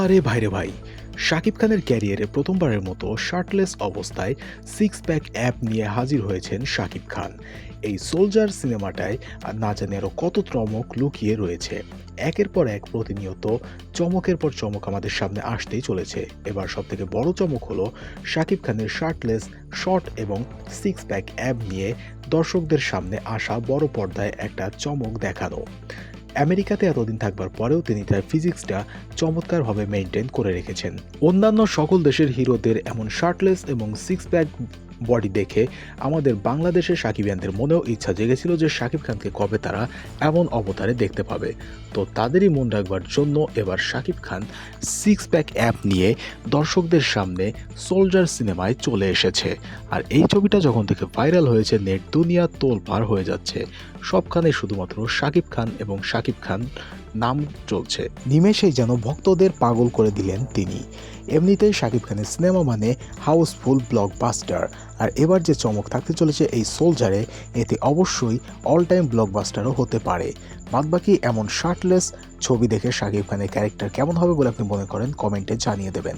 আরে ভাইরে ভাই, শাকিব খানের ক্যারিয়ারে প্রথমবারের মতো শার্টলেস অবস্থায় সিক্স প্যাক অ্যাপ নিয়ে হাজির হয়েছেন শাকিব খান। এই সোলজার সিনেমাটায় না জানি আরও কত চমক লুকিয়ে রয়েছে। একের পর এক প্রতিনিয়ত চমকের পর চমক আমাদের সামনে আসতেই চলেছে। এবার সবথেকে বড় চমক হলো শাকিব খানের শার্টলেস, শর্ট এবং সিক্স প্যাক অ্যাপ নিয়ে দর্শকদের সামনে আসা বড় পর্দায় একটা চমক দেখানো। আমেরিকাতে এতদিন থাকবার পরেও তিনি তার ফিজিক্সটা চমৎকারভাবে মেনটেন করে রেখেছেন। অন্যান্য সকল দেশের হিরোদের এমন শার্টলেস এবং সিক্স প্যাক বডি দেখে আমাদের বাংলাদেশের সাকিবিয়ানদের মনেও ইচ্ছা জেগেছিল যে সাকিব খানকে কবে তারা এমন অবতারে দেখতে পাবে। তো তাদেরই মন রাখবার জন্য এবার Shakib Khan six pack ab নিয়ে দর্শকদের সামনে সোলজার সিনেমায় চলে এসেছে। আর এই ছবিটা যখন থেকে ভাইরাল হয়েছে, নেট দুনিয়া তোল পার হয়ে যাচ্ছে। সবখানে শুধুমাত্র সাকিব খান এবং শাকিব খান নাম চলছে। নিমেষেই যেন ভক্তদের পাগল করে দিলেন তিনি। এমনিতেই শাকিব খানের সিনেমা মানে হাউসফুল ব্লকবাস্টার। আর এবার যে চমক থাকতে চলেছে এই সোলজারে, এতে অবশ্যই অল টাইম ব্লকবাস্টারও হতে পারে। বাদবাকি এমন শার্টলেস ছবি দেখে শাকিব খানের ক্যারেক্টার কেমন হবে বলে আপনি মনে করেন, কমেন্টে জানিয়ে দেবেন।